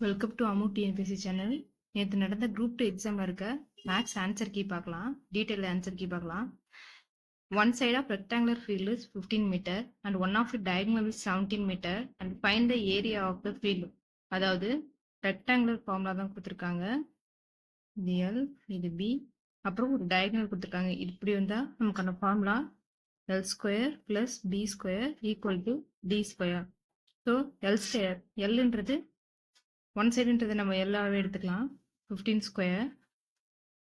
Welcome to Amu TNPSC channel நேற்று நடந்த group two எக்ஸாமில் இருக்க மேக்ஸ் ஆன்சர் கீ பார்க்கலாம். டீட்டெயில் ஆன்சர் கீ பார்க்கலாம். One side of rectangular field is fifteen metre and one of the diagonal is seventeen metre and find the area of the field அதாவது rectangular formula தான் கொடுத்துருக்காங்க. இது L இது B அப்புறம் ஒரு diagonal கொடுத்துருக்காங்க. இப்படி வந்தால் நமக்கான formula L square plus B square equal to D square so L square எல்ன்றது one சைடுன்றது நம்ம எல்லாவே எடுத்துக்கலாம். Fifteen square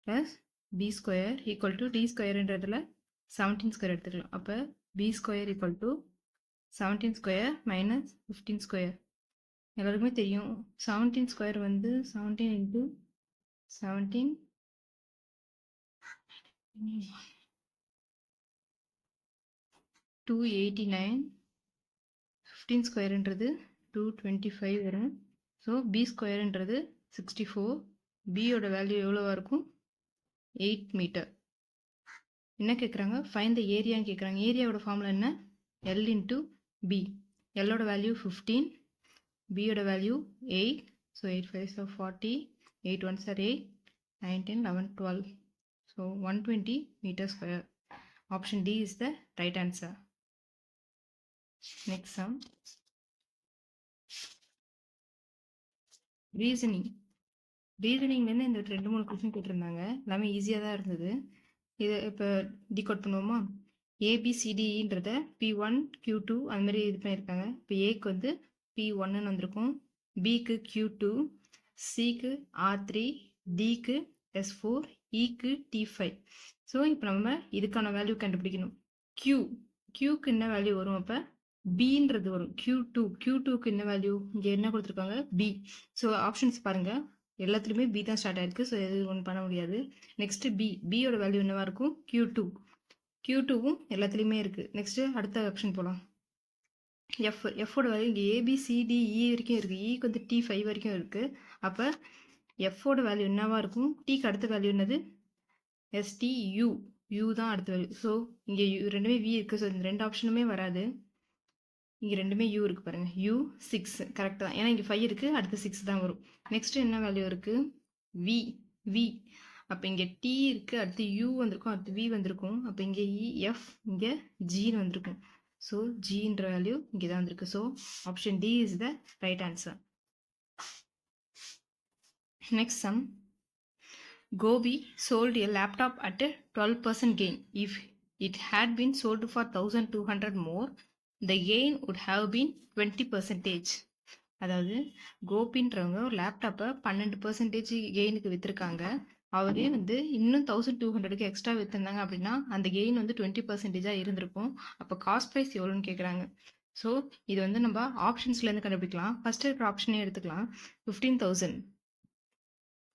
plus B square equal to D ஸ்கொயர்ன்றதுல seventeen square எடுத்துக்கலாம். அப்போ B square equal to seventeen square minus fifteen square எல்லாருக்குமே தெரியும். Seventeen square வந்து seventeen into seventeen two eighty nine fifteen ஸ்கொயருன்றது two twenty five வரும். So B ஸ்கொயருன்றது sixty four பியோட value எவ்வளோவா இருக்கும்? எயிட் மீட்டர் என்ன கேட்குறாங்க ஃபைன் த ஏரியான்னு கேட்குறாங்க ஏரியாவோட ஃபார்முலா என்ன? எல் இன்ட்டு பி எல்லோட வேல்யூ ஃபிஃப்டீன் பியோட value eight so eight five so forty eight one sir eight nine ten eleven twelve so one twenty metre square option D is the right answer next sum reasoning ரீசனிங்லேருந்து இந்த ரெண்டு மூணு question கேட்டிருந்தாங்க. எல்லாமே ஈஸியாக தான் இருந்தது. இதை இப்போ டிகோட் பண்ணுவோமா? ஏபிசிடின்றத பி ஒன் கியூ டூ அந்த மாதிரி இது பண்ணியிருக்காங்க. இப்போ ஏக்கு வந்து பி ஒன்னு வந்திருக்கும். பிக்கு கியூ டூ சிக்கு ஆர் த்ரீ டிக்கு எஸ் ஃபோர் இக்கு e டி ஃபைவ் ஸோ இப்போ நம்ம இதுக்கான வேல்யூ கண்டுபிடிக்கணும். கியூ கியூக்கு என்ன வேல்யூ வரும் அப்போ? பின்றது வரும். கியூ டூ கியூ டூக்கு என்ன வேல்யூ இங்கே என்ன கொடுத்துருக்காங்க? பி ஸோ ஆப்ஷன்ஸ் பாருங்க. எல்லாத்துலேயுமே பி தான் ஸ்டார்ட் ஆயிருக்கு. ஸோ எது ஒன்றும் பண்ண முடியாது. நெக்ஸ்ட் பி பியோட வேல்யூ என்னவா இருக்கும்? கியூ டூ கியூ டூவும் எல்லாத்துலேயுமே இருக்குது நெக்ஸ்ட்டு அடுத்த ஆப்ஷன் போகலாம் எஃப் எஃபோட வேல்யூ இங்கே A B C D E வரைக்கும் இருக்குது இக்கு e வந்து டி ஃபைவ் வரைக்கும் இருக்குது அப்போ எஃபோட வேல்யூ என்னவா இருக்கும்? டிக்கு அடுத்த வேல்யூ என்னது? எஸ்டி யூ யூ தான் அடுத்த வேல்யூ ஸோ இங்கே ரெண்டுமே வி இருக்குது ஸோ இந்த ரெண்டு ஆப்ஷனுமே வராது. இங்கே ரெண்டுமே யூ இருக்குது பாருங்கள் யூ சிக்ஸ் கரெக்டாக தான். ஏன்னா இங்கே ஃபைவ் இருக்குது அடுத்து சிக்ஸ் தான் வரும். நெக்ஸ்ட் என்ன வேல்யூ இருக்குது வி வி அப்போ இங்கே டி இருக்குது அடுத்து யூ வந்திருக்கும் அடுத்து வி வந்திருக்கும். அப்போ இங்கே இ e, எஃப் இங்கே ஜின்னு வந்திருக்கும். ஸோ ஜின்ற வேல்யூ இங்கே தான் வந்திருக்கு. So option D is the right answer next sum Gopi sold a laptop at twelve percent gain if it had been sold for thousand two hundred more the gain would have been twenty percentage அதாவது கோபின்றவங்க ஒரு லேப்டாப்பை பன்னெண்டு percentage கெயினுக்கு விற்றுருக்காங்க அவரே வந்து இன்னும் thousand two ஹண்ட்ரடுக்கு extra விற்றுருந்தாங்க அப்படின்னா அந்த கெயின் வந்து டுவெண்ட்டி பர்சன்டேஜாக இருந்திருக்கும். அப்போ காஸ்ட் ப்ரைஸ் எவ்வளோன்னு கேட்குறாங்க ஸோ இது வந்து நம்ம ஆப்ஷன்ஸ்லேருந்து கண்டுபிடிக்கலாம். ஃபஸ்ட்டு இருக்கிற ஆப்ஷனே எடுத்துக்கலாம். ஃபிஃப்டீன் தௌசண்ட்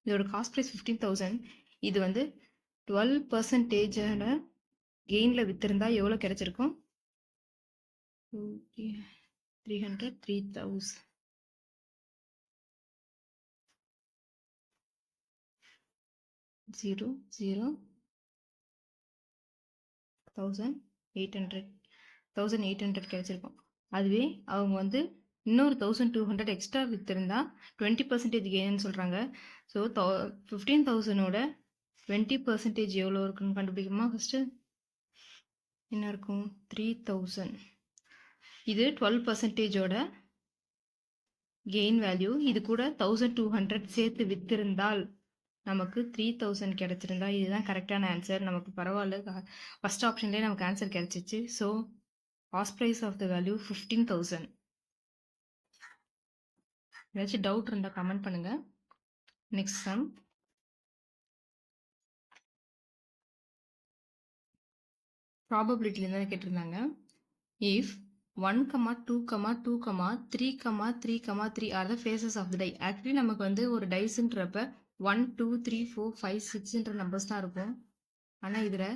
இதோட காஸ்ட் ப்ரைஸ் ஃபிஃப்டீன் தௌசண்ட் இது வந்து டுவெல் பர்சன்டேஜான கெயினில் விற்றுருந்தா எவ்வளோ கிடச்சிருக்கும்? Three hundred three thousand zero zero thousand eight hundred thousand eight hundred கிடைச்சிருக்கும். அதுவே அவங்க வந்து இன்னொரு தௌசண்ட் டூ ஹண்ட்ரட் எக்ஸ்ட்ரா விற்றுருந்தா டுவெண்ட்டி பர்சன்டேஜ் கெயின்னு சொல்கிறாங்க ஸோ தௌ ஃபிஃப்டீன் தௌசண்டோட டுவெண்ட்டி பர்சன்டேஜ் எவ்வளோ இருக்குன்னு கண்டுபிடிக்குமா ஃபஸ்ட்டு என்ன இருக்கும்? த்ரீ தௌசண்ட் இது டுவெல் பர்சன்டேஜோட கெயின் வேல்யூ இது கூட தௌசண்ட் டூ ஹண்ட்ரட் சேர்த்து விற்றுருந்தால் நமக்கு த்ரீ தௌசண்ட் கிடச்சிருந்தா. இதுதான் கரெக்டான ஆன்சர் நமக்கு பரவாயில்ல. ஃபஸ்ட் ஆப்ஷன்லேயே நமக்கு ஆன்சர் கிடச்சிச்சு. So cost price of the value fifteen thousand ஏதாச்சும் டவுட் இருந்தால் கமெண்ட் பண்ணுங்கள் நெக்ஸ்ட் சம் ப்ராபபிலிட்டியில் தான் கேட்டிருந்தாங்க. If one comma two comma two comma three comma three comma three are the faces of the die actually நமக்கு வந்து ஒரு டைஸுன்றப்ப one two three four five சிக்ஸ்ன்ற numbers தான் இருக்கும். ஆனால் இதில்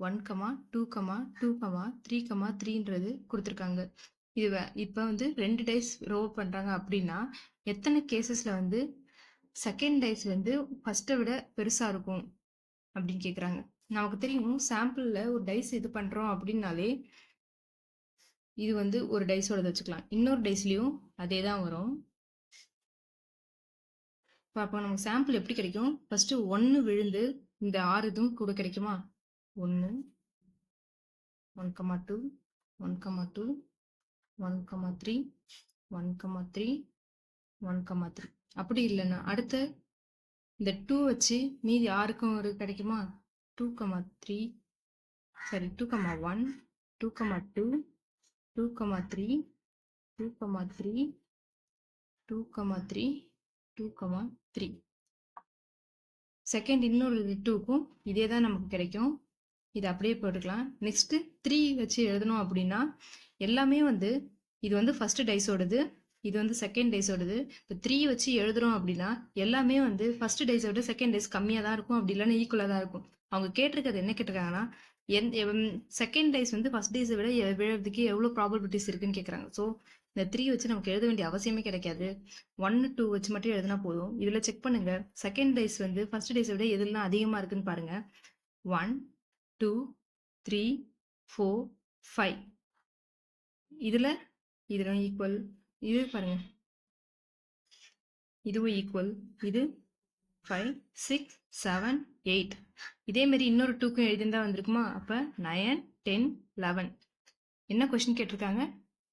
one comma two comma two comma three comma த்ரீன்றது கொடுத்துருக்காங்க. இது இப்போ வந்து ரெண்டு டைஸ் ரோல் பண்ணுறாங்க அப்படின்னா எத்தனை கேசஸில் வந்து செகண்ட் டைஸ் வந்து ஃபஸ்ட்டை விட பெருசாக இருக்கும் அப்படின்னு கேட்குறாங்க நமக்கு தெரியும் சாம்பிளில் ஒரு டைஸ் இது பண்ணுறோம் அப்படின்னாலே இது வந்து ஒரு டைஸோட வச்சுக்கலாம். இன்னொரு டைஸ்லேயும் அதே தான் வரும். இப்போ அப்போ நமக்கு சாம்பிள் எப்படி கிடைக்கும்? ஃபஸ்ட்டு ஒன்று விழுந்து இந்த ஆறு இதுவும் கூட கிடைக்குமா? ஒன்று one comma two one comma two one comma three one comma three one comma three அப்படி இல்லைன்னா அடுத்த இந்த டூ வச்சு மீதி ஆறுக்கும் ஒரு கிடைக்குமா? Two comma three sorry two comma one two comma two two comma three two comma three two comma three two comma three second இன்னொரு டூக்கும் இதே தான் நமக்கு கிடைக்கும். இது அப்படியே போட்டுக்கலாம். நெக்ஸ்ட்டு த்ரீ வச்சு எழுதணும் அப்படின்னா எல்லாமே வந்து இது வந்து ஃபஸ்ட்டு டைஸோடது இது வந்து செகண்ட் டைஸோடது இப்போ த்ரீ வச்சு எழுதுறோம் அப்படின்னா எல்லாமே வந்து ஃபஸ்ட்டு டைஸோட செகண்ட் டைஸ் கம்மியாக தான் இருக்கும். அப்படி இல்லைன்னா ஈக்குவலாக தான் இருக்கும். அவங்க கேட்டிருக்கிறது என்ன கேட்டிருக்காங்கன்னா எந் செகண்ட் டைஸ் வந்து ஃபஸ்ட் டேஸை விட விழுறதுக்கு எவ்வளோ ப்ராபபிலிட்டிஸ் இருக்குன்னு கேட்குறாங்க ஸோ இந்த த்ரீ வச்சு நமக்கு எழுத வேண்டிய அவசியமே கிடைக்காது. ஒன்று டூ வச்சு மட்டும் எழுதினா போதும். இதில் செக் பண்ணுங்க. செகண்ட் டேஸ் வந்து ஃபர்ஸ்ட் டேஸை விட எதுலாம் அதிகமாக இருக்குன்னு பாருங்க. One two three four five இதில் இதெல்லாம் ஈக்குவல் இது பாருங்க. இதுவும் ஈக்குவல் இது ஃபைவ் சிக்ஸ் செவன் எயிட் இதேமாரி இன்னொரு டூக்கும் எழுதியிருந்தா வந்திருக்குமா? அப்போ நயன் டென் லெவன் என்ன கொஷின் கேட்டிருக்காங்க?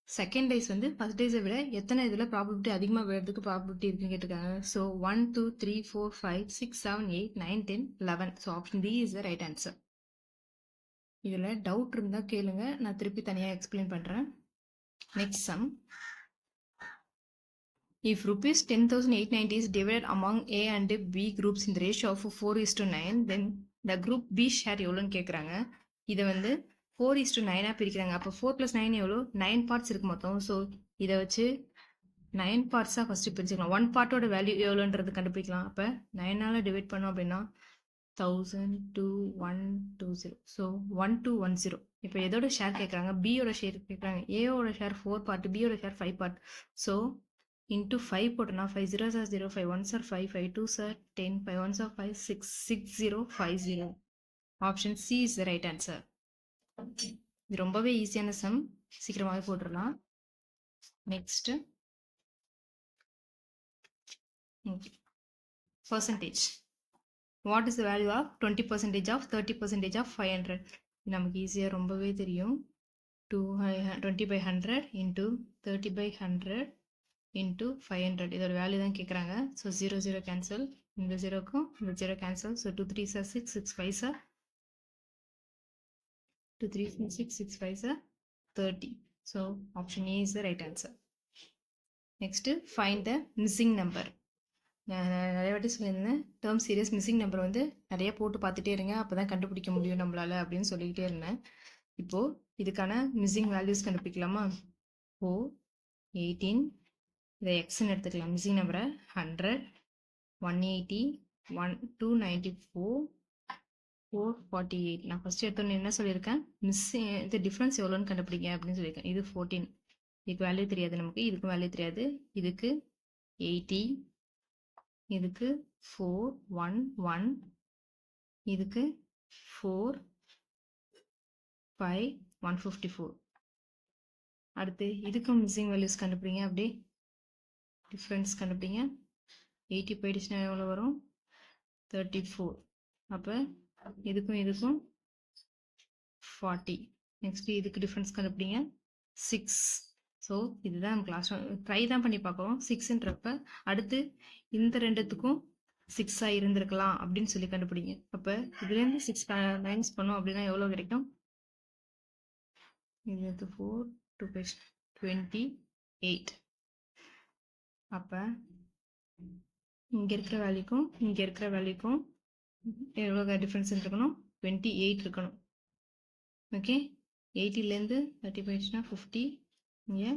செகண்ட் டேஸ் வந்து ஃபர்ஸ்ட் டேஸை விட எத்தனை இதில் ப்ராபபிலிட்டி அதிகமாக விழுறதுக்கு ப்ராபபிலிட்டி இருக்குன்னு கேட்டிருக்காங்க. So one two three four five six seven eight nine ten eleven so option B is the right answer இதில் டவுட் இருந்தால் கேளுங்க. நான் திருப்பி தனியாக எக்ஸ்பிளைன் பண்ணுறேன் next sum If rupees 10,890 is divided among A and B groups in the ratio of 4 is to 9, then the group B share எவ்வளோன்னு கேட்குறாங்க இதை வந்து ஃபோர் இஸ் டு நைனாக பிரிக்கிறாங்க. அப்போ ஃபோர் ப்ளஸ் நைன் எவ்வளோ நைன் பார்ட்ஸ் இருக்கு மொத்தம். ஸோ இதை வச்சு நைன் பார்ட்ஸாக ஃபஸ்ட்டு பிரிச்சுக்கலாம். ஒன் பார்ட்டோட வேல்யூ எவ்வளோன்றது கண்டுபிடிக்கலாம். அப்போ நைனால் டிவைட் பண்ணோம் அப்படின்னா thousand two one two zero so one two one zero இப்போ எதோட ஷேர் கேட்குறாங்க பியோட ஷேர் கேட்குறாங்க ஏவோட ஷேர் ஃபோர் பார்ட் பியோட share five part so into five போட்டோன்னா five zero sir zero five one sir five five two sir ten five one are five six six zero five zero option C is the right answer இது ரொம்பவே ஈஸியான sum சீக்கிரமாகவே போட்டுடலாம் next percentage what is the value of twenty percentage of thirty percentage of five hundred நமக்கு ஈஸியாக ரொம்பவே தெரியும். Two twenty by hundred into thirty by hundred into five hundred இதோட வேல்யூ தான் கேட்குறாங்க ஸோ ஜீரோ ஜீரோ கேன்சல் இந்த ஜீரோக்கும் இந்த zero cancel so two three sir six six five are two three six six five are thirty so option A is the right answer next find the missing number நான் நிறைய வாட்டி சொல்லியிருந்தேன் term serious missing number வந்து நிறைய போட்டு பார்த்துட்டே இருங்க அப்போ தான் கண்டுபிடிக்க முடியும் நம்மளால் அப்படின்னு சொல்லிக்கிட்டே இருந்தேன். இப்போது இதுக்கான மிஸ்ஸிங் வேல்யூஸ் கண்டுபிடிக்கலாமா? ஓ எயிட்டீன் இதை எக்ஸ்ன்னு எடுத்துக்கலாம். மிஸ்ஸிங் நம்பரை hundred one eighty one two ninety four four forty eight நான் ஃபஸ்ட்டு எடுத்தோன்னே என்ன சொல்லியிருக்கேன்? மிஸ் இது டிஃப்ரென்ஸ் எவ்வளோன்னு கண்டுபிடிங்க அப்படின்னு சொல்லியிருக்கேன். இது ஃபோர்டீன் இதுக்கு வேல்யூ தெரியாது நமக்கு. இதுக்கும் வேல்யூ தெரியாது. இதுக்கு எயிட்டி இதுக்கு ஃபோர் ஒன் ஒன் இதுக்கு four five one fifty four அடுத்து இதுக்கும் மிஸ்ஸிங் வேல்யூஸ் கண்டுபிடிங்க அப்படியே. டிஃப்ரென்ஸ் கண்டுபிடிங்க. எயிட்டி போயிடுச்சுன்னா எவ்வளோ வரும்? தேர்ட்டி ஃபோர் அப்போ இதுக்கும் இதுக்கும் ஃபார்ட்டி நெக்ஸ்ட்டு இதுக்கு டிஃப்ரென்ஸ் கண்டுபிடிங்க. சிக்ஸ் ஸோ இதுதான் நம்ம கிளாஸ் ட்ரை தான் பண்ணி பார்க்குறோம் சிக்ஸ்ன்றப்ப அடுத்து இந்த ரெண்டுத்துக்கும் சிக்ஸாக இருந்திருக்கலாம் அப்படின்னு சொல்லி கண்டுபிடிங்க. அப்போ இதுலேருந்து சிக்ஸ் மைனஸ் பண்ணோம் அப்படின்னா எவ்வளோ கிடைக்கும்? இது ஃபோர் டூ பேஸ் டுவெண்ட்டி எயிட் அப்போ இங்கே இருக்கிற வேல்யூக்கும் இங்கே இருக்கிற வேல்யூக்கும் எவ்வளோ டிஃப்ரென்ஸ் இருக்கணும்? டுவெண்ட்டி எயிட் இருக்கணும் ஓகே எயிட்டிலேருந்து தேர்ட்டி போயிடுச்சுன்னா ஃபிஃப்டி இங்கே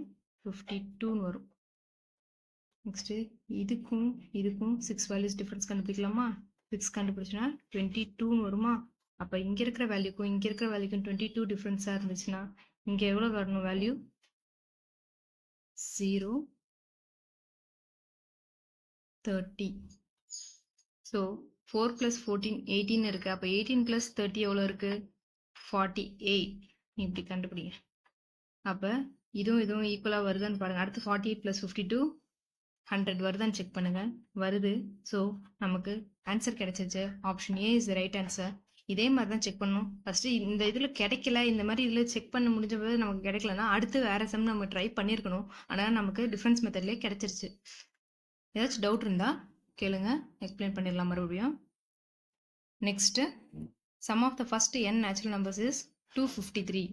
ஃபிஃப்டி டூன்னு வரும். நெக்ஸ்ட்டு இதுக்கும் இதுக்கும் சிக்ஸ் வேல்யூஸ் டிஃப்ரென்ஸ் கண்டுபிடிக்கலாமா? சிக்ஸ் கண்டுபிடிச்சுன்னா டுவெண்ட்டி டூன்னு வருமா? அப்போ இங்கே இருக்கிற வேல்யூக்கும் இங்கே இருக்கிற வேல்யூக்கும் டுவெண்ட்டி டூ டிஃப்ரென்ஸாக இருந்துச்சுன்னா இங்கே எவ்வளோ வரணும் value zero thirty so four plus fourteen eighteen இருக்குது அப்போ எயிட்டீன் ப்ளஸ் தேர்ட்டி எவ்வளோ இருக்குது ஃபார்ட்டி எயிட் இப்படி கண்டுபிடிங்க அப்போ இதுவும் இதுவும் ஈக்குவலாக வருதான்னு பாருங்கள் அடுத்து forty eight plus fifty two hundred வருதான்னு செக் பண்ணுங்கள் வருது. ஸோ நமக்கு ஆன்சர் கிடைச்சிச்சு option A is right answer இதே மாதிரி தான் செக் பண்ணணும். ஃபஸ்ட்டு இந்த இதில் கிடைக்கல இந்த மாதிரி இதில் செக் பண்ண முடிஞ்ச போது நமக்கு கிடைக்கலன்னா அடுத்து வேறு சம் நம்ம ட்ரை பண்ணியிருக்கணும். ஆனால் நமக்கு டிஃப்ரென்ஸ் மெத்தட்லேயே கிடைச்சிருச்சு. ஏதாச்சும் டவுட் இருந்தால் கேளுங்க. எக்ஸ்பிளைன் பண்ணிடலாம் மறுபடியும். Next sum of the first n natural numbers is two fifty three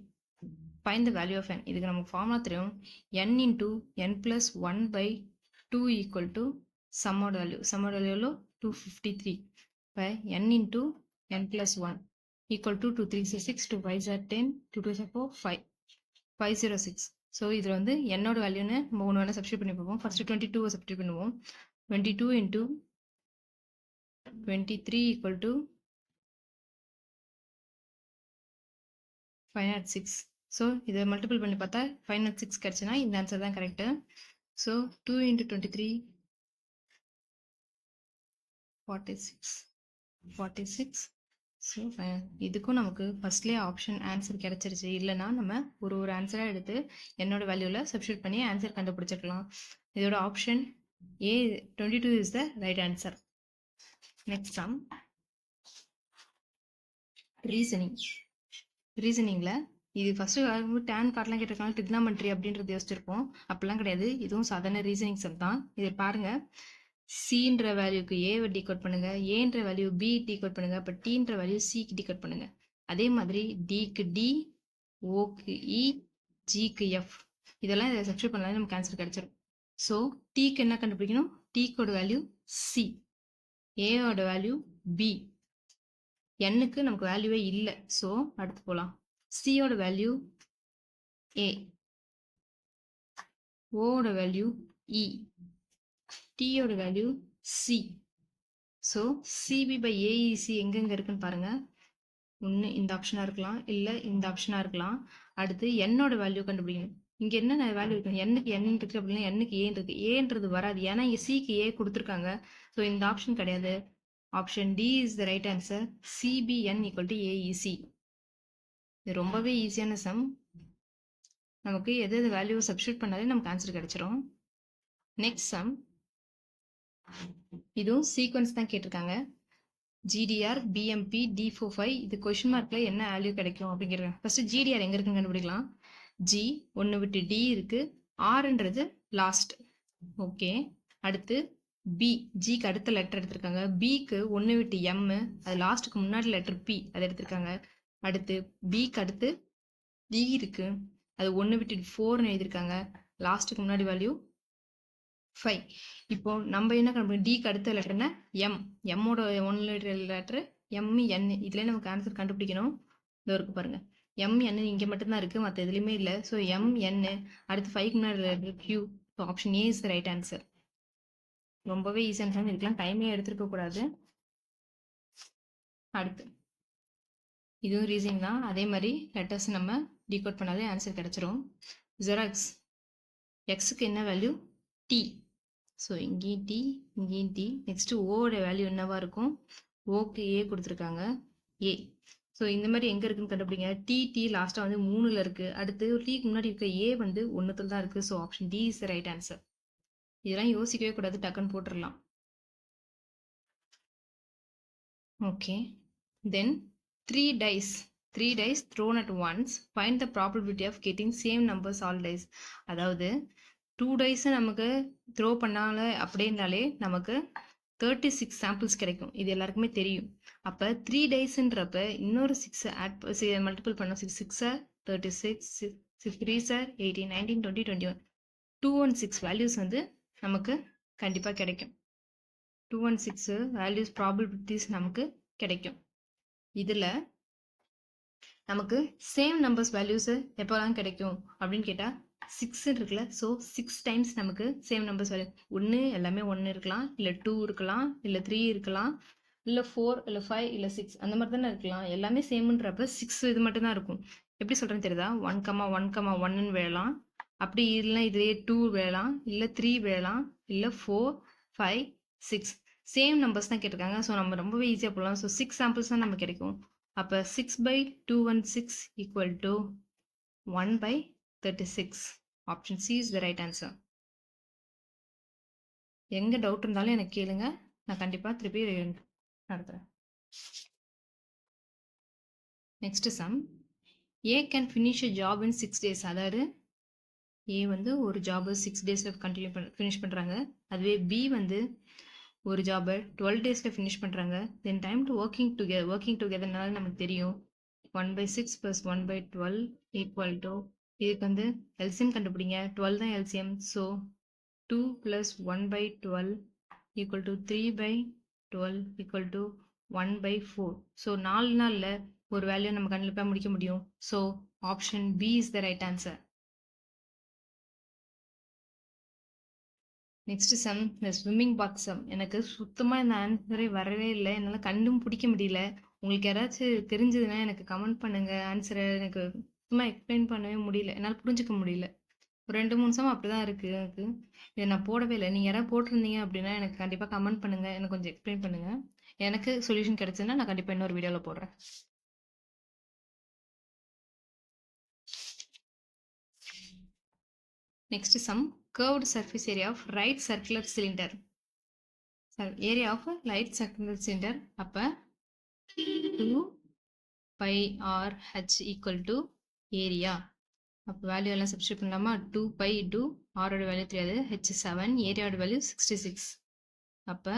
find the value of n இதுக்கு நமக்கு ஃபார்முலா தெரியும். N into n plus one by two equal to சம்மோட value சம்மோட வேல்யூ டூ ஃபிஃப்டி த்ரீ இப்போ n into n plus 1 equal to 2 3 is 6 2 5 are 10 2 2 is 4 5 506 so இதில் வந்து என்னோட வேல்யூன்னு நம்ம ஒன்று வேணால் சப்ஸ்டியூட் பண்ணி பார்ப்போம். ஃபர்ஸ்ட் டுவெண்ட்டி டூவை சப்ஸ்டியூட் பண்ணுவோம். Twenty two into twenty three equal to five nought six so இதை மல்டிபிள் பண்ணி பார்த்தா ஃபைவ் நாட் சிக்ஸ் கிடச்சுன்னா இந்த ஆன்சர் தான் correct so two into twenty three forty six forty six so இதுக்கும் நமக்கு ஃபஸ்ட்லேயே ஆப்ஷன் ஆன்சர் கிடச்சிருச்சு. இல்லைனா நம்ம ஒரு ஒரு ஆன்சராக எடுத்து என்னோட வேல்யூவில் சப்ஸ்டியூட் பண்ணி ஆன்சர் கண்டுபிடிச்சிக்கலாம் இதோட option A twenty two is the right answer next sum reasoning ரீசனிங்கில் இது ஃபஸ்ட்டு டேன் கார்ட்லாம் கேட்டிருக்காங்க டிக்னாமெண்ட்ரி அப்படின்றது யோசிச்சிருப்போம். அப்படிலாம் கிடையாது. இதுவும் சாதாரண ரீசனிங் சம் தான். இது பாருங்கள் சின்ற வேல்யூக்கு ஏவை டிகோட் பண்ணுங்கள் ஏன்ற வேல்யூ பி டிகோட் பண்ணுங்கள் அப்போ டீன்ற வேல்யூ சிக்கு டிகோட் பண்ணுங்கள் அதே மாதிரி டிக்கு டி ஓக்கு இ e, ஜிக்கு எஃப் இதெல்லாம் இதை சப்ஸ்டியூட் பண்ணாலே நமக்கு ஆன்சர் கிடச்சிடும் ஸோ டீக்கு என்ன கண்டுபிடிக்கணும்? டீக்கோட வேல்யூ சி ஏவோட வேல்யூ பி என்னுக்கு நமக்கு வேல்யூவே இல்லை. ஸோ அடுத்து போகலாம் சியோட வேல்யூ ஏ ஓட value E டியோட value C so CB by AEC எங்கெங்கே இருக்குன்னு பாருங்கள் ஒன்று இந்த ஆப்ஷனாக இருக்கலாம் இல்லை இந்த ஆப்ஷனாக இருக்கலாம். அடுத்து என்னோட வேல்யூ கண்டுபிடிக்கணும் இங்கே என்ன வேல்யூ இருக்கு என்னுக்கு என் இருக்கு அப்படின்னா என்னுக்கு ஏன் இருக்கு. ஏன்றது வராது. ஏன்னா இங்கே சிக்கு ஏ கொடுத்துருக்காங்க. ஸோ இந்த ஆப்ஷன் கிடையாது. Option D is the right answer CBN equal to AEC இது ரொம்பவே ஈஸியான சம் நமக்கு எது எது வேல்யூ சப்ஸ்டியூட் பண்ணாலே நமக்கு ஆன்சர் கிடைச்சிரும். நெக்ஸ்ட் சம் இதுவும் சீக்வன்ஸ் தான் கேட்டிருக்காங்க. GTR PMB D four five இது கொஷின் மார்க்ல என்ன வேல்யூ கிடைக்கும் அப்படிங்கிறாங்க ஃபர்ஸ்ட் ஜிடிஆர் எங்க இருக்குன்னு கண்டுபிடிக்கலாம். ஜி ஒன்று விட்டு டி இருக்கு. ஆறுன்றது லாஸ்ட் ஓகே அடுத்து பி ஜிக்கு அடுத்த லெட்டர் எடுத்திருக்காங்க. பிக்கு ஒன்று விட்டு எம் அது லாஸ்ட்டுக்கு முன்னாடி லெட்டர் பி அதை எடுத்திருக்காங்க. அடுத்து பிக்கு அடுத்து டி இருக்கு. அது ஒன்று விட்டு ஃபோர்னு எழுதியிருக்காங்க. லாஸ்ட்டுக்கு முன்னாடி வேல்யூ ஃபைவ் இப்போ நம்ம என்ன கண்டுபிடிக்கணும் டிக்கு அடுத்த லெட்டர்னா M எம்மோட one letter letter M N இதுல நமக்கு ஆன்சர் கண்டுபிடிக்கணும். இதோ இருக்கு பாருங்க. எம் என் இங்கே மட்டும்தான் இருக்கு மற்ற எதுலையுமே இல்லை. ஸோ எம் என் அடுத்து ஃபைவ் முன்னாடி Q so option A is right answer ரொம்பவே ஈஸியான சம் இதுக்கெல்லாம் டைமே எடுத்துருக்க கூடாது. அடுத்து. இதுவும் ரீசனிங் தான். அதே மாதிரி லெட்டர்ஸ் நம்ம டீகோட் பண்ணாலே ஆன்சர் கிடச்சிரும். ஜெராக்ஸ் எக்ஸுக்கு என்ன வேல்யூ டி ஸோ இங்கேயும் டி இங்கேயும் டி நெக்ஸ்ட்டு ஓவோட வேல்யூ என்னவா இருக்கும்? ஓக்கு ஏ கொடுத்துருக்காங்க. ஏ ஸோ இந்த மாதிரி எங்கே இருக்குன்னு கண்டுபிடிங்க. டி டி லாஸ்ட்டாக வந்து மூணில் இருக்குது அடுத்து டீக்கு முன்னாடி இருக்க ஏ வந்து ஒன்றுத்தில் தான் இருக்குது so option D is right answer இதெல்லாம் யோசிக்கவே கூடாது. டக்குன்னு போட்டுடலாம். Okay then three dice three dice thrown at once find the probability of getting same numbers all dice அதாவது டூ டேஸ் நமக்கு த்ரோ பண்ணால அப்படின்னாலே நமக்கு தேர்ட்டி சிக்ஸ் சாம்பிள்ஸ் கிடைக்கும். இது எல்லாருக்குமே தெரியும். அப்போ த்ரீ டேஸ்ன்றப்ப இன்னொரு சிக்ஸ் ஆட் மல்டிபிள் பண்ணோம். சிக்ஸ் சிக்ஸை thirty six six three sir eighteen nineteen twenty twenty one two one six values வந்து நமக்கு கண்டிப்பாக கிடைக்கும். Two one six values probabilities நமக்கு கிடைக்கும். இதில் நமக்கு சேம் நம்பர்ஸ் வேல்யூஸு எப்போலாம் கிடைக்கும் அப்படின்னு கேட்டால் சிக்ஸ்ன்னு இருக்குல்ல ஸோ சிக்ஸ் டைம்ஸ் நமக்கு சேம் நம்பர்ஸ் வேல்யூ ஒன்று எல்லாமே ஒன்று இருக்கலாம் இல்லை டூ இருக்கலாம் இல்லை த்ரீ இருக்கலாம் இல்லை ஃபோர் இல்லை ஃபைவ் இல்லை சிக்ஸ் அந்த மாதிரி தானே இருக்கலாம். எல்லாமே சேம்ன்றப்ப சிக்ஸ் இது மட்டும் தான் இருக்கும். எப்படி சொல்கிறேன்னு தெரியுதா? ஒன் கமா ஒன் கமா ஒன்னு வேலாம் அப்படி இல்லைன்னா இதுலேயே டூ வேலாம் இல்லை த்ரீ வேலாம் இல்லை four five six same numbers தான் கேட்டிருக்காங்க. ஸோ நம்ம ரொம்பவே ஈஸியாக போடலாம். ஸோ சிக்ஸ் சாம்பிள்ஸ் தான் நம்ம கிடைக்கும். அப்போ six by two one six equal to one by thirty six option C is the right answer எங்கே டவுட் இருந்தாலும் எனக்கு கேளுங்க. நான் கண்டிப்பாக திருப்பி நடத்துகிறேன் next sum A can finish a job in six days அதாவது ஏ வந்து ஒரு ஜாபை சிக்ஸ் டேஸில் கண்டினியூ பண்ண ஃபினிஷ் பண்ணுறாங்க அதுவே பி வந்து ஒரு ஜாபை டுவெல் டேஸில் ஃபினிஷ் பண்ணுறாங்க then time to working together working டுகெதர்னால நமக்கு தெரியும். One by six plus one by twelve equal to இதுக்கு வந்து எல்சிஎம் கண்டுபிடிங்க. டுவெல் தான் LCM so two plus one by twelve equal to three by twelve equal to one by four so நாலு நாளில் ஒரு value நம்ம கண்டிப்பாக முடிக்க முடியும். So option B is the right answer next sum இந்த ஸ்விம்மிங் பாத் சம் எனக்கு சுத்தமாக இந்த ஆன்சரே வரவே இல்லை. என்னால் கண்டும் பிடிக்க முடியல. உங்களுக்கு யாராச்சும் தெரிஞ்சதுன்னா எனக்கு கமெண்ட் பண்ணுங்கள் ஆன்சரை எனக்கு சும்மா எக்ஸ்பிளைன் பண்ணவே முடியல. என்னால் புரிஞ்சுக்க முடியல. ஒரு ரெண்டு மூணு சம் அப்படி தான் இருக்குது எனக்கு இதை நான் போடவே இல்லை. நீங்கள் யாராவது போட்டிருந்தீங்க அப்படின்னா எனக்கு கண்டிப்பாக கமெண்ட் பண்ணுங்கள் எனக்கு கொஞ்சம் எக்ஸ்பிளைன் பண்ணுங்கள் எனக்கு சொல்யூஷன் கிடச்சதுன்னா நான் கண்டிப்பாக இன்னொரு வீடியோவில் போடுறேன். Next sum curved surface area of right circular cylinder. Area of right circular cylinder. அப்ப 2 pi r h equal to area. அப்போ வேல்யூ எல்லாம் சப்ஸ்டியூட் பண்ணலாமா? டூ பை டூ ஆரோட வேல்யூ தெரியாது. ஹெச் செவன் ஏரியாவோட வேல்யூ சிக்ஸ்டி சிக்ஸ் அப்போ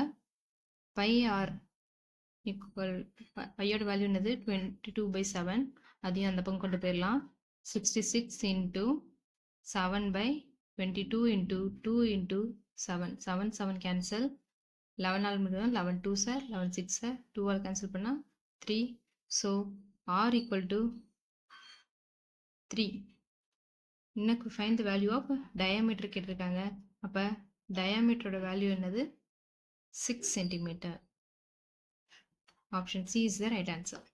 pi R equal பையோட value என்னது? டுவெண்ட்டி டூ பை செவன் அதையும் அந்த பக்கம் கொண்டு போயிடலாம். Sixty six into seven by twenty two into two into seven seven seven cancel eleven all முடியும் eleven two sir eleven six sir two all cancel பண்ணால் three so r equal to three இன்னும் find the value of diameter கேட்டிருக்காங்க. அப்போ டயாமீட்டரோட value என்னது? Six centimetre option C is the right answer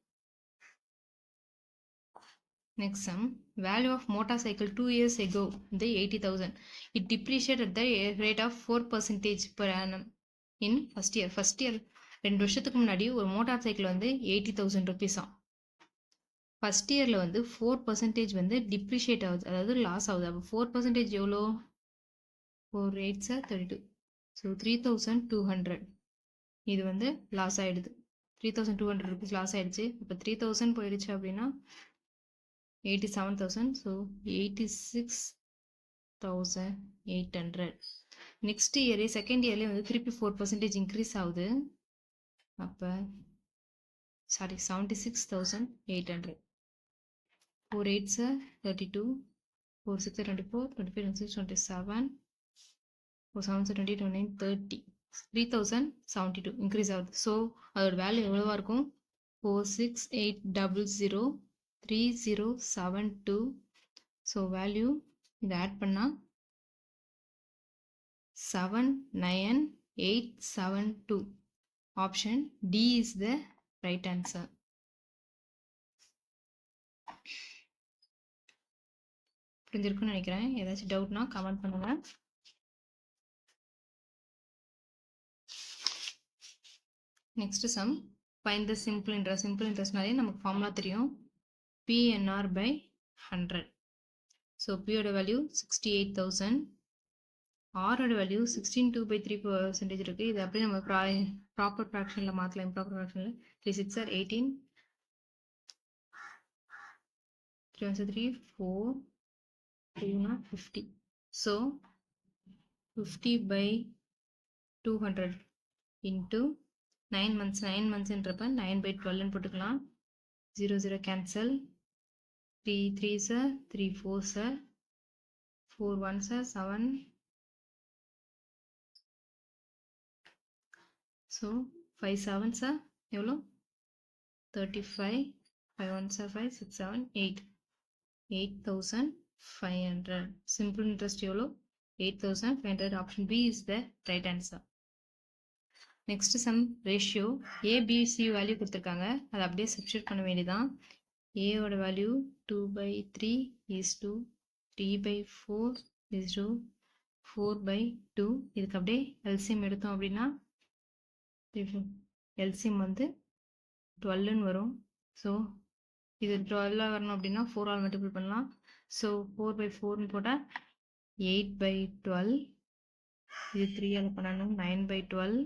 Next sum, value of motorcycle two years ago, the 80,000. It depreciated at the rate of 4 percentage per annum. In first year. First year, ரெண்டு வருஷத்துக்கு முன்னாடி ஒரு motorcycle வந்து eighty thousand ருபீஸாம் first இயரில் வந்து four percentage வந்து depreciate ஆகுது. அதாவது லாஸ் ஆகுது. அப்போ ஃபோர் பர்சன்டேஜ் எவ்வளோ four eight sir thirty two so three thousand two hundred இது வந்து லாஸ் ஆகிடுது three thousand two hundred rupees loss ஆகிடுச்சு இப்போ த்ரீ தௌசண்ட் போயிடுச்சு அப்படின்னா eighty seven thousand so eighty six thousand eight hundred next இயரே second இயர்லேயே வந்து திருப்பி ஃபோர் பர்சன்டேஜ் இன்க்ரீஸ் ஆகுது. அப்போ sorry seventy six thousand eight hundred four eight sir thirty two four six twenty four twenty five twenty six twenty seven four seven sir twenty twenty nine thirty three thousand seventy two increase ஆகுது. So அதோட value எவ்வளோவா இருக்கும்? Four six eight double zero three zero seven two so value இதை add பண்ணால் seven nine eight seven two option D is the right answer புரிஞ்சிருக்குன்னு நினைக்கிறேன். ஏதாச்சும் டவுட்னா comment பண்ணுங்க. Next sum find the simple interest simple இன்ட்ரெஸ்ட்னாலே நமக்கு formula தெரியும். PNR by hundred so பியோட value sixty eight thousand ஆரோட value sixteen two by three percentage இருக்குது இது அப்படியே நம்ம ப்ரா ப்ராப்பர் ப்ராக்ஷனில் மாற்றலாம் improper ப்ராக்ஷனில் three six are eighteen three one three four டூனா fifty so fifty by two hundred into nine months nine மந்த்ஸ்ன்றப்ப nine by டுவெல்னு போட்டுக்கலாம். Zero zero cancel three three sir three four sir four one sir seven so five seven sir எவ்வளோ? Thirty five five one sir five six seven eight eight thousand five hundred simple interest எவ்வளோ? Eight thousand five hundred option B is the right answer next sum ratio ABC value கொடுத்துருக்காங்க. அதை அப்படியே substitute பண்ண வேண்டியதான் ஏவோட value two by three is two three by four is two four by two இதுக்கு அப்படியே LCM எடுத்தோம் அப்படின்னா எல்சிஎம் வந்து டுவெல்லுன்னு வரும். ஸோ இது டுவெல்லாக வரணும் அப்படின்னா ஃபோர் ஆல் மல்டிபிள் பண்ணலாம். ஸோ ஃபோர் பை ஃபோர்னு போட்டால் எயிட் பை டுவெல் இது த்ரீயால் பண்ணணும். நைன் பை டுவெல்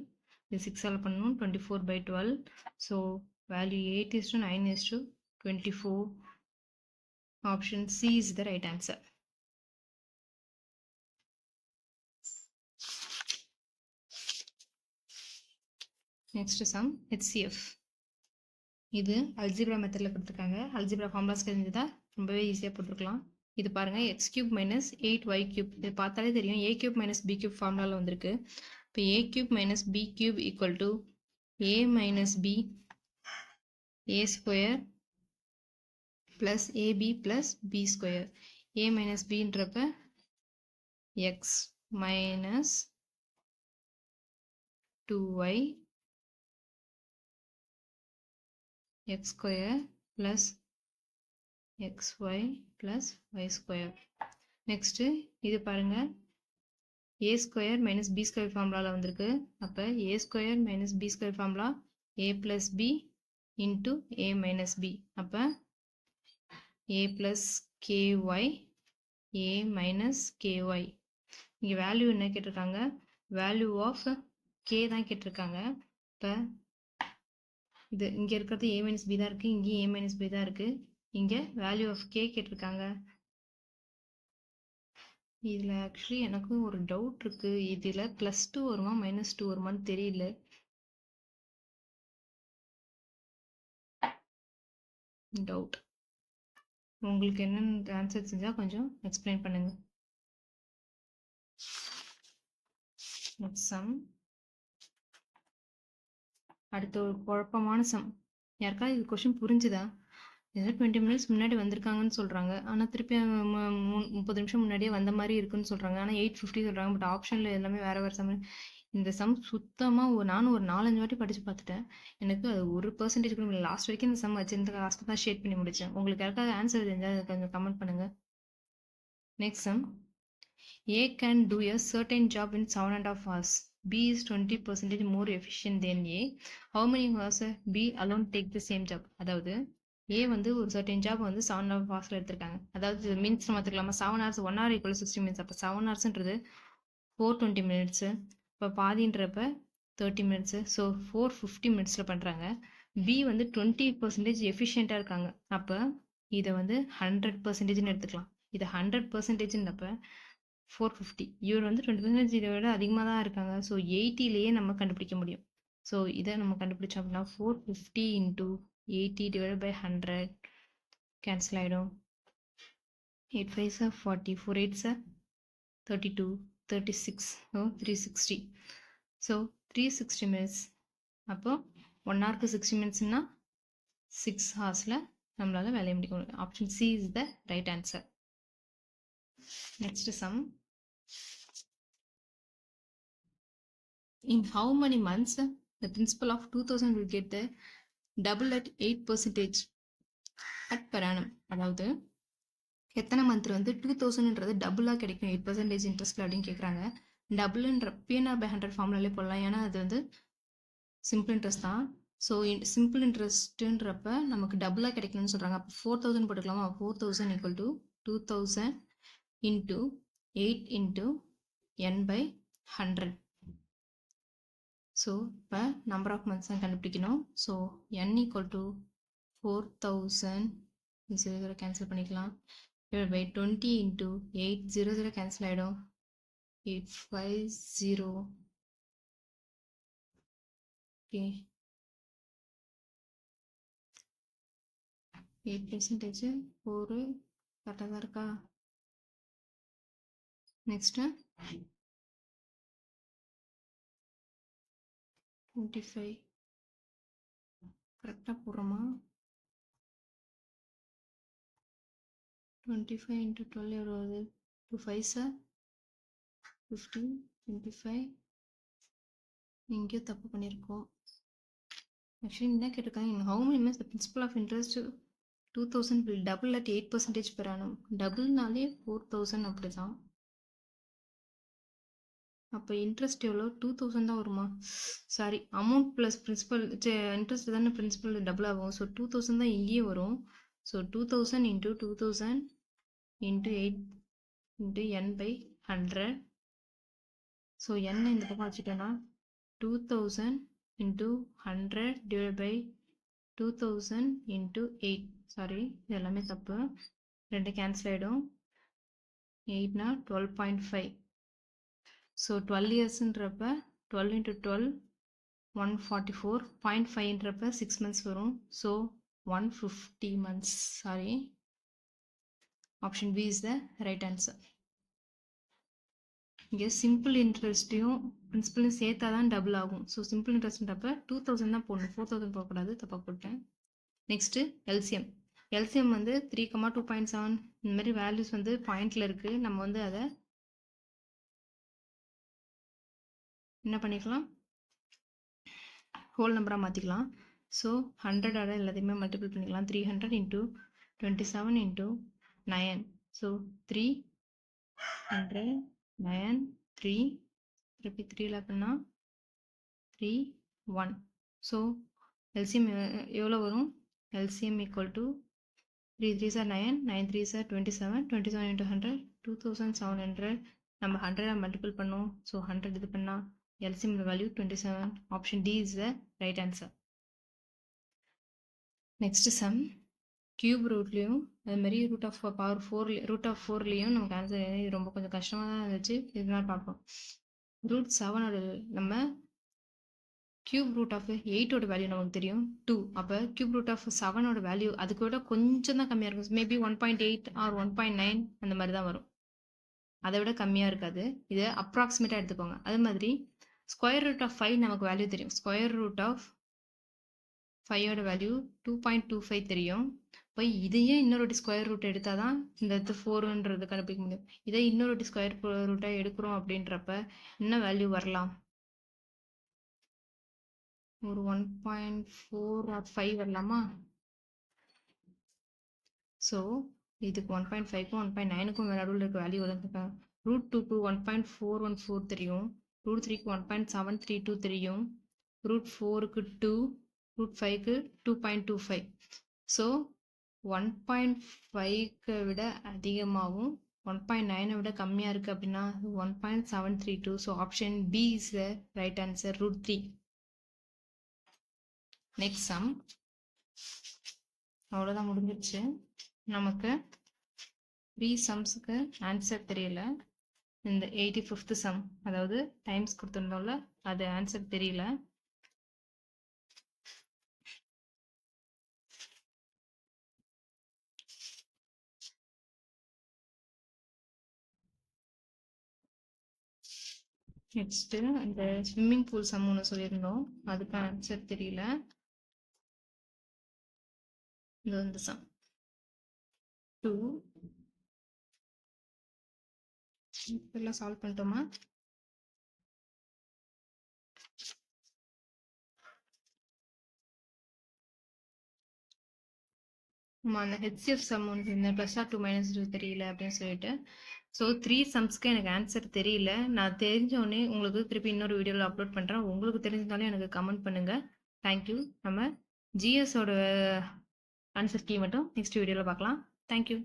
இது சிக்ஸால் பண்ணணும். Twenty four by twelve so value eight is to nine is to twenty four option C is the right answer next sum HCF இது algebra மெத்தடில் கொடுத்துருக்காங்க. அல்ஜிப்ரா ஃபார்முலாஸ் தெரிஞ்சுதான் ரொம்பவே ஈஸியாக போட்டிருக்கலாம். இது பாருங்கள் x cube minus eight y cube இது பார்த்தாலே தெரியும். A cube minus b cube ஃபார்முலாவில் வந்திருக்கு. இப்போ a cube minus b cube equal to a minus b a square plus ab plus b square a minus பின்றப்ப x minus two y x square plus x y plus y square next இது பாருங்க. A square minus b square ஃபார்முலாவில் வந்திருக்கு. அப்போ a square minus b square formula a plus B into A minus B அப்போ a plus ky A minus KY இங்கே value என்ன கேட்டிருக்காங்க? Value of K தான் கேட்டிருக்காங்க. இப்போ இது இங்கே இருக்கிறது ஏ மைனஸ் பி தான் இருக்குது இங்கேயும் ஏ மைனஸ் பி தான் இருக்குது இங்கே வேல்யூ ஆஃப் கே கேட்டிருக்காங்க. இதில் ஆக்சுவலி எனக்கும் ஒரு டவுட் இருக்குது இதில் ப்ளஸ் டூ வருமா மைனஸ் டூ வருமான்னு தெரியல. டவுட் உங்களுக்கு என்னென்ன ஆன்சர் செஞ்சால் கொஞ்சம் எக்ஸ்பிளைன் பண்ணுங்கள் சம் அடுத்த ஒரு குழப்பமான சம் யாருக்காவது இது கொஷின் புரிஞ்சுதா? ஏதோ டுவெண்ட்டி மினிட்ஸ் முன்னாடி வந்திருக்காங்கன்னு சொல்கிறாங்க ஆனால் திருப்பி முப்பது நிமிஷம் முன்னாடியே வந்த மாதிரி இருக்குன்னு சொல்கிறாங்க ஆனால் எயிட் ஃபிஃப்டி சொல்கிறாங்க பட் ஆப்ஷனில் எல்லாமே வேறு வேறு சமயம் இந்த சம் சுத்தமாக ஒரு நானும் ஒரு நாலஞ்சு வாட்டி படித்து பார்த்துட்டேன். எனக்கு அது ஒரு பர்சன்டேஜ் கூட லாஸ்ட் வரைக்கும் இந்த சம் வச்சிருந்த லாஸ்ட்டு தான் ஷேர் பண்ணி முடித்தேன் உங்களுக்கு யாருக்காவது ஆன்சர் தெரிஞ்சால் அதை கொஞ்சம் கமெண்ட் பண்ணுங்கள் next sum. A can do a certain job in seven and half hours B is 20% more efficient than A. How many hours B alone take the same job? அதாவது A வந்து ஒரு certain job வந்து seven hour ஹவர்ஸில் எடுத்திருக்காங்க. அதாவது means பார்த்துக்கலாமா seven hours one hour equal sixty minutes அப்போ seven ஹவர்ஸ்ன்றது four twenty minutes இப்போ பாதின்றப்ப thirty minutes so four fifty மினிட்ஸில் பண்ணுறாங்க பி வந்து டுவெண்ட்டி பர்சன்டேஜ் எஃபிஷியண்ட்டாக இருக்காங்க. அப்போ இதை வந்து ஹண்ட்ரட் பர்சன்டேஜ்னு எடுத்துக்கலாம். இதை ஹண்ட்ரட் பர்சன்டேஜ்ன்றப்ப ஃபோர் ஃபிஃப்டி இவர் வந்து டுவெண்ட்டி பர்சன்டேஜ் இதை விட அதிகமாக தான் இருக்காங்க. ஸோ எயிட்டிலேயே நம்ம கண்டுபிடிக்க முடியும். ஸோ இதை நம்ம கண்டுபிடிச்சோம் அப்படின்னா four fifty into eighty divide by hundred cancel ஆகிடும் eight five are forty four eight are thirty two thirty six so three sixty so three sixty minutes அப்போ ஒன் ஹவருக்கு சிக்ஸ்டி மினிட்ஸ்னால் சிக்ஸ் ஹவர்ஸில் நம்மளால் வேலையை முடிக்க முடியும். Option C is the right answer Next sum. In how many months the principal of 2000 will get the double at 8 percentage at per அதாவது எத்தனை மந்த் வந்து டூ தௌசண்ட்ன்றது டபுளாக கிடைக்கும். எயிட் பர்சன்டேஜ் இன்ட்ரெஸ்ட் அப்படின்னு கேட்குறாங்க டபுள்ன்ற பிஎன்ஆர் பை ஹண்ட்ரட் ஃபார்முலாலே போடலாம். ஏன்னா அது வந்து சிம்பிள் இன்ட்ரெஸ்ட் தான். ஸோ சிம்பிள் இன்ட்ரெஸ்ட்டுன்றப்ப நமக்கு டபுளாக கிடைக்கணும்னு சொல்கிறாங்க அப்போ ஃபோர் தௌசண்ட் போட்டுக்கலாமா? Four thousand equal to two thousand into eight into N by hundred so இப்போ நம்பர் ஆஃப் மந்த்ஸ் தான் கண்டுபிடிக்கணும். So N equal to four thousand zero zero cancel பண்ணிக்கலாம். Divide by twenty into eight zero zero cancel ஆகிடும் eight five zero okay eight percentage four கரெக்டாக தான் இருக்கா? Next twenty five கரெக்டாக போடுறோமா டுவெண்ட்டி ஃபைவ் இன்ட்டு டுவெல் எவ்வளோ வருது two five are fifteen twenty five எங்கேயோ தப்பு பண்ணியிருக்கோம். ஆக்சுவலி என்ன கேட்டிருக்காங்க? How many means the principal of interest two thousand will double at eight percentage பெறானும் டபுள்னாலே ஃபோர் தௌசண்ட் அப்படி தான் அப்போ இன்ட்ரெஸ்ட் எவ்வளோ? டூ தௌசண்ட் தான் வருமா? Sorry amount plus principal interest தானே பிரின்சிபல் டபுள் ஆகும். ஸோ டூ தௌசண்ட் தான் இங்கேயே வரும். So two thousand into two thousand into eight into N by hundred so என்ன இந்த பக்கம் வச்சுட்டோன்னா two thousand into hundred divide by two thousand into eight sorry இது எல்லாமே தப்பு. ரெண்டு கேன்சல் ஆகிடும் எயிட்னா twelve point five so twelve இயர்ஸுன்றப்ப twelve into twelve one forty four point ஃபைவ்ன்றப்ப six months வரும். So one fifty months sorry option B is the right answer இங்கே simple இன்ட்ரெஸ்ட்டையும் பிரின்சிபலையும் சேர்த்தா தான் டபுள் ஆகும். ஸோ சிம்பிள் இன்ட்ரெஸ்ட்ன்றப்ப டூ தௌசண்ட் தான் போடணும். ஃபோர் தௌசண்ட் போகக்கூடாது தப்பாக போட்டேன். நெக்ஸ்ட்டு எல்சிஎம் எல்சிஎம் வந்து three comma two point seven இந்த மாதிரி வேல்யூஸ் வந்து பாயிண்டில் இருக்குது நம்ம வந்து அதை என்ன பண்ணிக்கலாம்? ஹோல் நம்பராக மாற்றிக்கலாம் ஸோ ஹண்ட்ரடோட எல்லாத்தையுமே மல்டிபிள் பண்ணிக்கலாம். Three hundred into twenty seven into nine so three hundred nine three திருப்பி த்ரீல அப்படின்னா த்ரீ ஒன் ஸோ எல்சிஎம் எவ்வளோ வரும்? LCM equal to three three are nine nine three are twenty seven twenty seven into hundred two thousand seven hundred நம்ம ஹண்ட்ரடாக multiple பண்ணோம். So hundred இது பண்ணால் LCM value twenty seven option D is the right answer next sum cube ரூட்லேயும் அதுமாரி root of power four root of ஃபோர்லேயும் நமக்கு answer இது ரொம்ப கொஞ்சம் கஷ்டமாக தான் இருந்துச்சு. இதனால் பார்ப்போம். ரூட் செவனோட நம்ம கியூப் ரூட் ஆஃப் எயிட்டோட வேல்யூ நமக்கு தெரியும் டூ அப்போ கியூப் ரூட் ஆஃப் செவனோட வேல்யூ அதுக்கு விட கொஞ்சம் தான் கம்மியாக இருக்கும். Maybe one point eight or one point nine அந்த மாதிரி தான் வரும். அதை விட கம்மியாக இருக்காது. இதை அப்ராக்சிமேட்டாக எடுத்துக்கோங்க. அது மாதிரி ஸ்கொயர் ரூட் ஆஃப் ஃபைவ் நமக்கு வேல்யூ தெரியும். Square root of ஃபைவோட value two point two five தெரியும். இப்போ இதையே இன்னொரு ஸ்கொயர் ரூட் எடுத்தால் தான் இந்த இடத்து ஃபோருன்றது கண்டுபிடிக்க முடியும். இதே இன்னொரு ஸ்கொயர் ரூட்டாக எடுக்கிறோம் அப்படின்றப்ப என்ன வேல்யூ வரலாம்? ஒரு one point four or five வரலாமா? ஸோ இதுக்கு ஒன் பாயிண்ட் ஃபைவ்க்கும் ஒன் பாயிண்ட் நைனுக்கும் நடுவில் இருக்க வேல்யூ வந்து ரூட் டூக்கு one point four one four தெரியும். ரூட் த்ரீக்கு one point seven three two தெரியும் ரூட் ஃபோருக்கு டூ ரூட் ஃபைவ்க்கு two point two five so one point ஃபைவ்க்கு விட அதிகமாகவும் ஒன் பாயிண்ட் நைனை விட கம்மியாக இருக்குது அப்படின்னா one point seven three two so option B is the right answer root three next sum அவ்வளோதான் முடிஞ்சிருச்சு. நமக்கு த்ரீ சம்ஸுக்கு ஆன்சர் தெரியல. இந்த எயிட்டி ஃபிஃப்த்து சம் அதாவது டைம்ஸ் கொடுத்துருந்தோம்ல அது ஆன்சர் தெரியல. நெக்ஸ்ட்டு அந்த ஸ்விம்மிங் பூல் சம் ஒன்று சொல்லியிருந்தோம். அதுக்கு ஆன்சர் தெரியல. இது வந்து சம் டூ எல்லாம் சால்வ் பண்ணிட்டோமா? ஆமாம் அந்த ஹெச்சிஎஃப் சம் ஒன்று இந்த plus or two minus two தெரியல அப்படின்னு சொல்லிட்டு. ஸோ த்ரீ சம்ஸ்க்கு எனக்கு ஆன்சர் தெரியல. நான் தெரிஞ்சோடனே உங்களுக்கு திருப்பி இன்னொரு வீடியோவில் அப்லோட் பண்ணுறேன் உங்களுக்கு தெரிஞ்சிருந்தாலும் எனக்கு கமெண்ட் பண்ணுங்கள் தேங்க்யூ நம்ம ஜிஎஸோட ஆன்சர் கீ மட்டும் நெக்ஸ்ட் வீடியோவில் பார்க்கலாம். Thank you